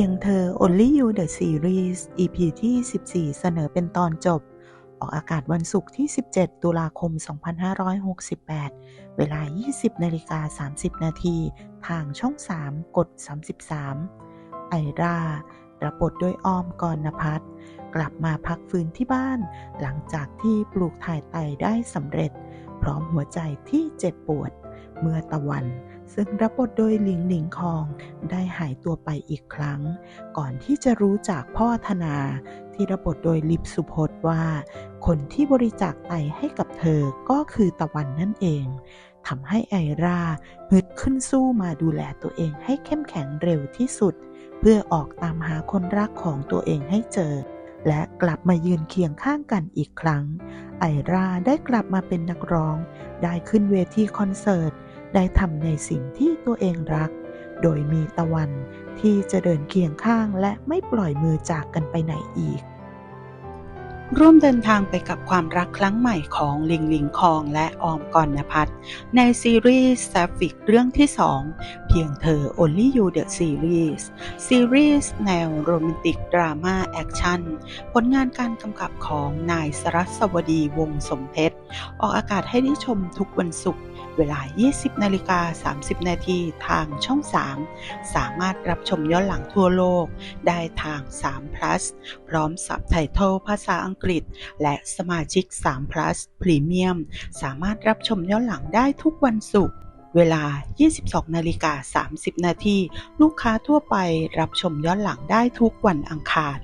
พียงเธอ Only You The Series EP ที่ 14 เสนอเป็นตอนจบ ออกอากาศวันศุกร์ที่ 17 ตุลาคม 2568 เวลา 20นาฬิกา30 นาที ทางช่อง 3 กด 33 ไอรารับบทโดยอ้อมกรณพัฒกลับมาพักฟื้นที่บ้าน หลังจากที่ปลูกถ่ายไตได้สำเร็จ พร้อมหัวใจที่เจ็บปวด เมื่อตะวันซึ่งรับบทโดยหลิงหลิงคองได้หายตัวไปอีกครั้ง ก่อนที่จะรู้จากพ่อธนา ที่รับบทโดยลิปสุพจน์ว่า คนที่บริจาคไตให้กับเธอก็คือตะวันนั่นเองทำให้ไอราฮึดขึ้นสู้มาดูแลตัวเองให้เข้มแข็งเร็วที่สุด เพื่อออกตามหาคนรักของตัวเองให้เจอ และกลับมายืนเคียงข้างกันอีกครั้ง ไอราได้กลับมาเป็นนักร้อง ได้ขึ้นเวทีคอนเสิร์ต ได้ทำในสิ่งที่ตัวเองรัก โดยมีตะวันที่จะเดินเคียงข้างและไม่ปล่อยมือจากกันไปไหนอีก ร่วมเดินทางไปกับความรักครั้งใหม่ของลิงลิงคองและออมกรณพัฒน์ในซีรีส์แซฟิกเรื่องที่2เพียงเธอ Only You The Series ซีรีส์แนวโรแมนติก ดราม่า แอคชั่น ผลงานการกำกับของนายสรัสวดีวงสมเพชร ออกอากาศให้ได้ชมทุกวันศุกร์เวลา 20 นาฬิกา 30 นาทีทางช่อง 3 สามารถรับชมย้อนหลังทั่วโลก ได้ทาง 3 plus พร้อมซับไตเติลภาษาอังกฤษ และสมาชิก 3 plus Premium สามารถรับชมย้อนหลังได้ทุกวันศุกร์ เวลา 22 นาฬิกา 30 นาที ลูกค้าทั่วไปรับชมย้อนหลังได้ทุกวันอังคาร